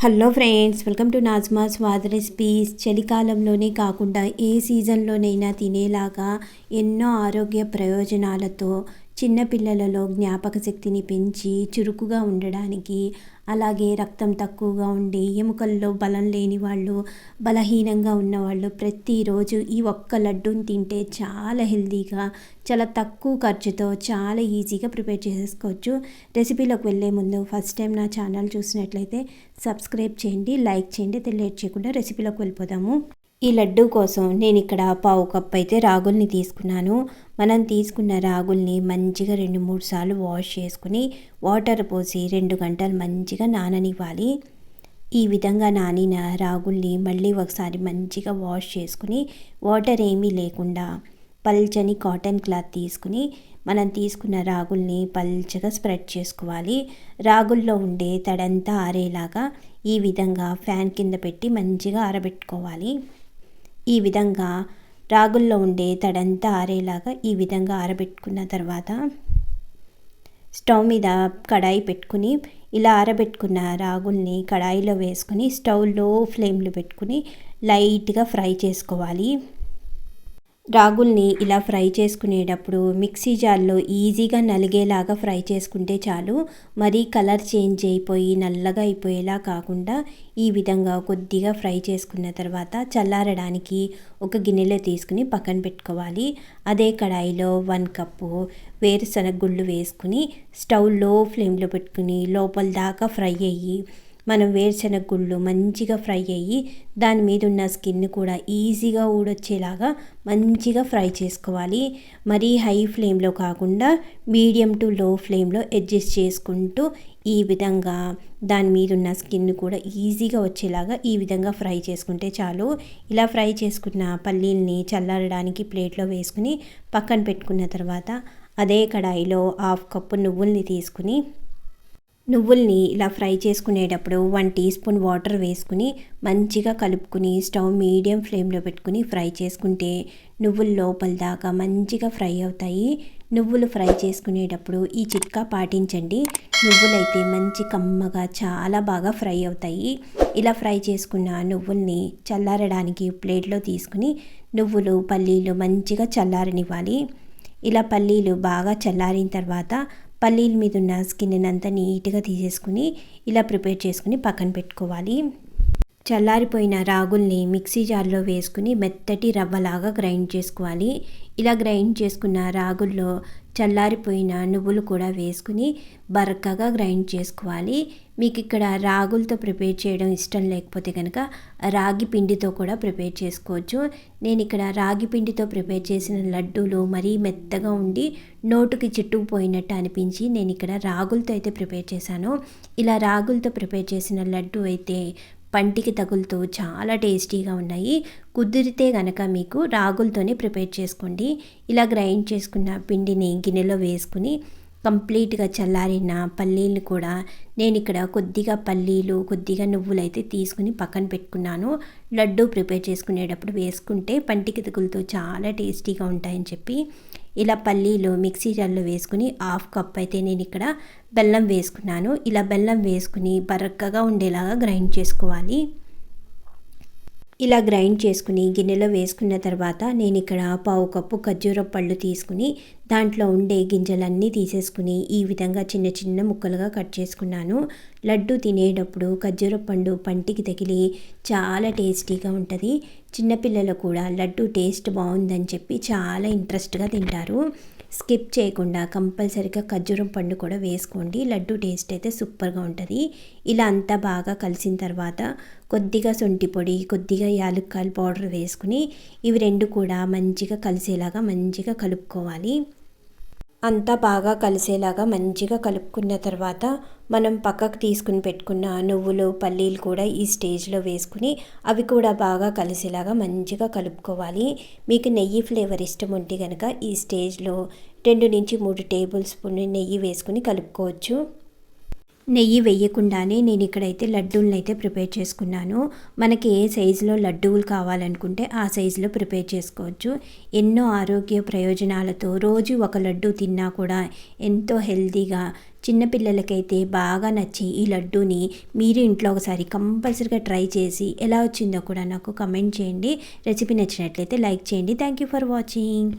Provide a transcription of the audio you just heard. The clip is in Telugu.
Hello friends welcome to Najma Swad recipes. చలికాలంలోనే కాకుండా ఏ సీజన్లోనైనా తినేలాగా ఎన్నో ఆరోగ్య ప్రయోజనాలతో చిన్నపిల్లలలో జ్ఞాపక శక్తిని పెంచి చురుకుగా ఉండడానికి అలాగే రక్తం తక్కువగా ఉండి ఎముకల్లో బలం లేని వాళ్ళు బలహీనంగా ఉన్నవాళ్ళు ప్రతిరోజు ఈ ఒక్క లడ్డూని తింటే చాలా హెల్తీగా చాలా తక్కువ ఖర్చుతో చాలా ఈజీగా ప్రిపేర్ చేసేసుకోవచ్చు రెసిపీలోకి వెళ్ళే ముందు ఫస్ట్ టైం నా ఛానల్ చూసినట్లయితే సబ్స్క్రైబ్ చేయండి లైక్ చేయండి తెలియట్ చేయకుండా రెసిపీలోకి వెళ్ళిపోదాము. ఈ లడ్డు కోసం నేను ఇక్కడ పావు కప్ అయితే రాగుల్ని తీసుకున్నాను. మనం తీసుకున్న రాగుల్ని మంచిగా రెండు మూడు సార్లు వాష్ చేసుకుని వాటర్ పోసి రెండు గంటలు మంచిగా నాననివ్వాలి. ఈ విధంగా నానిన రాగుల్ని మళ్ళీ ఒకసారి మంచిగా వాష్ చేసుకుని వాటర్ ఏమీ లేకుండా పల్చని కాటన్ క్లాత్ తీసుకుని మనం తీసుకున్న రాగుల్ని పల్చగా స్ప్రెడ్ చేసుకోవాలి. రాగుల్లో ఉండే తడంతా ఆరేలాగా ఈ విధంగా ఫ్యాన్ కింద పెట్టి మంచిగా ఆరబెట్టుకోవాలి. ఈ విధంగా రాగుల్లో ఉండే తడంతా ఆరేలాగా ఈ విధంగా ఆరబెట్టుకున్న తర్వాత స్టవ్ మీద కడాయి పెట్టుకుని ఇలా ఆరబెట్టుకున్న రాగుల్ని కడాయిలో వేసుకుని స్టవ్లో ఫ్లేమ్లో పెట్టుకుని లైట్గా ఫ్రై చేసుకోవాలి. రాగుల్ని ఇలా ఫ్రై చేసుకునేటప్పుడు మిక్సీ జార్లో ఈజీగా నలిగేలాగా ఫ్రై చేసుకుంటే చాలు. మరీ కలర్ చేంజ్ అయిపోయి నల్లగా అయిపోయేలా కాకుండా ఈ విధంగా కొద్దిగా ఫ్రై చేసుకున్న తర్వాత చల్లారడానికి ఒక గిన్నెలో తీసుకుని పక్కన పెట్టుకోవాలి. అదే కడాయిలో వన్ కప్పు వేరుశనగ గుళ్ళు వేసుకుని స్టవ్లో ఫ్లేమ్లో పెట్టుకుని లోపల దాకా ఫ్రై అయ్యి మనం వేరుశనగ గుళ్ళు మంచిగా ఫ్రై అయ్యి దాని మీద ఉన్న స్కిన్ కూడా ఈజీగా ఊడొచ్చేలాగా మంచిగా ఫ్రై చేసుకోవాలి. మరీ హై ఫ్లేమ్లో కాకుండా మీడియం టు లో ఫ్లేమ్లో అడ్జస్ట్ చేసుకుంటూ ఈ విధంగా దాని మీద ఉన్న స్కిన్ కూడా ఈజీగా వచ్చేలాగా ఈ విధంగా ఫ్రై చేసుకుంటే చాలు. ఇలా ఫ్రై చేసుకున్న పల్లీల్ని చల్లారడానికి ప్లేట్లో వేసుకుని పక్కన పెట్టుకున్న తర్వాత అదే కడాయిలో హాఫ్ కప్పు నువ్వుల్ని తీసుకుని నువ్వుల్ని ఇలా ఫ్రై చేసుకునేటప్పుడు వన్ టీ స్పూన్ వాటర్ వేసుకుని మంచిగా కలుపుకుని స్టవ్ మీడియం ఫ్లేమ్లో పెట్టుకుని ఫ్రై చేసుకుంటే నువ్వులు లోపల దాకా మంచిగా ఫ్రై అవుతాయి. నువ్వులు ఫ్రై చేసుకునేటప్పుడు ఈ చిట్కా పాటించండి. నువ్వులైతే మంచి కమ్మగా చాలా బాగా ఫ్రై అవుతాయి. ఇలా ఫ్రై చేసుకున్న నువ్వుల్ని చల్లారడానికి ప్లేట్లో తీసుకుని నువ్వులు పల్లీలు మంచిగా చల్లారనివ్వాలి. ఇలా పల్లీలు బాగా చల్లారిన తర్వాత పల్లీల మీద ఉన్న స్కిన్ అంతా నీట్గా తీసేసుకుని ఇలా ప్రిపేర్ చేసుకుని పక్కన పెట్టుకోవాలి. చల్లారిపోయిన రాగుల్ని మిక్సీ జార్లో వేసుకుని మెత్తటి రవ్వలాగా గ్రైండ్ చేసుకోవాలి. ఇలా గ్రైండ్ చేసుకున్న రాగుల్లో చల్లారిపోయిన నువ్వులు కూడా వేసుకుని బరకగా గ్రైండ్ చేసుకోవాలి. మీకు ఇక్కడ రాగులతో ప్రిపేర్ చేయడం ఇష్టం లేకపోతే కనుక రాగి పిండితో కూడా ప్రిపేర్ చేసుకోవచ్చు. నేను ఇక్కడ రాగి పిండితో ప్రిపేర్ చేసిన లడ్డూలు మరీ మెత్తగా ఉండి నోటుకి చిట్టుకుపోయినట్టు అనిపించి నేను ఇక్కడ రాగులతో అయితే ప్రిపేర్ చేశాను. ఇలా రాగులతో ప్రిపేర్ చేసిన లడ్డు అయితే పంటికి తగులుతూ చాలా టేస్టీగా ఉన్నాయి. కుదిరితే గనక మీకు రాగులతోనే ప్రిపేర్ చేసుకోండి. ఇలా గ్రైండ్ చేసుకున్న పిండిని గిన్నెలో వేసుకుని కంప్లీట్గా చల్లారిన పల్లీలు కూడా నేను ఇక్కడ కొద్దిగా పల్లీలు కొద్దిగా నువ్వులు అయితే తీసుకుని పక్కన పెట్టుకున్నాను. లడ్డు ప్రిపేర్ చేసుకునేటప్పుడు వేసుకుంటే పంటికి తగులుతూ చాలా టేస్టీగా ఉంటాయని చెప్పి ఇలా పల్లీలు మిక్సీ జార్లో వేసుకుని హాఫ్ కప్ అయితే నేను ఇక్కడ బెల్లం వేసుకున్నాను. ఇలా బెల్లం వేసుకుని బరక్కగా ఉండేలాగా గ్రైండ్ చేసుకోవాలి. ఇలా గ్రైండ్ చేసుకుని గిన్నెలో వేసుకున్న తర్వాత నేను ఇక్కడ పావు కప్పు ఖర్జూర పళ్ళు తీసుకుని దాంట్లో ఉండే గింజలన్నీ తీసేసుకుని ఈ విధంగా చిన్న చిన్న ముక్కలుగా కట్ చేసుకున్నాను. లడ్డు తినేటప్పుడు ఖర్జూర పండు పంటికి తగిలి చాలా టేస్టీగా ఉంటుంది. చిన్నపిల్లలు కూడా లడ్డు టేస్ట్ బాగుందని చెప్పి చాలా ఇంట్రెస్ట్గా తింటారు. స్కిప్ చేయకుండా కంపల్సరీగా ఖర్జూరం పండు కూడా వేసుకోండి. లడ్డు టేస్ట్ అయితే సూపర్గా ఉంటుంది. ఇలా అంతా బాగా కలిసిన తర్వాత కొద్దిగా శొంఠి పొడి కొద్దిగా యాలుక్కాయలు పౌడర్ వేసుకుని ఇవి రెండు కూడా మంచిగా కలిసేలాగా మంచిగా కలుపుకోవాలి. అంతా బాగా కలిసేలాగా మంచిగా కలుపుకున్న తర్వాత మనం పక్కకు తీసుకుని పెట్టుకున్న నువ్వులు పల్లీలు కూడా ఈ స్టేజ్లో వేసుకుని అవి కూడా బాగా కలిసేలాగా మంచిగా కలుపుకోవాలి. మీకు నెయ్యి ఫ్లేవర్ ఇష్టం ఉంటే కనుక ఈ స్టేజ్లో రెండు నుంచి మూడు టేబుల్ స్పూన్ నెయ్యి వేసుకుని కలుపుకోవచ్చు. నెయ్యి వేయకుండానే నేను ఇక్కడైతే లడ్డూలను అయితే ప్రిపేర్ చేసుకున్నాను. మనకి ఏ సైజులో లడ్డూలు కావాలనుకుంటే ఆ సైజులో ప్రిపేర్ చేసుకోవచ్చు. ఎన్నో ఆరోగ్య ప్రయోజనాలతో రోజు ఒక లడ్డు తిన్నా కూడా ఎంతో హెల్తీగా చిన్నపిల్లలకైతే బాగా నచ్చి ఈ లడ్డూని మీరు ఇంట్లో ఒకసారి కంపల్సరీగా ట్రై చేసి ఎలా వచ్చిందో కూడా నాకు కమెంట్ చేయండి. రెసిపీ నచ్చినట్లయితే లైక్ చేయండి. Thank you for watching.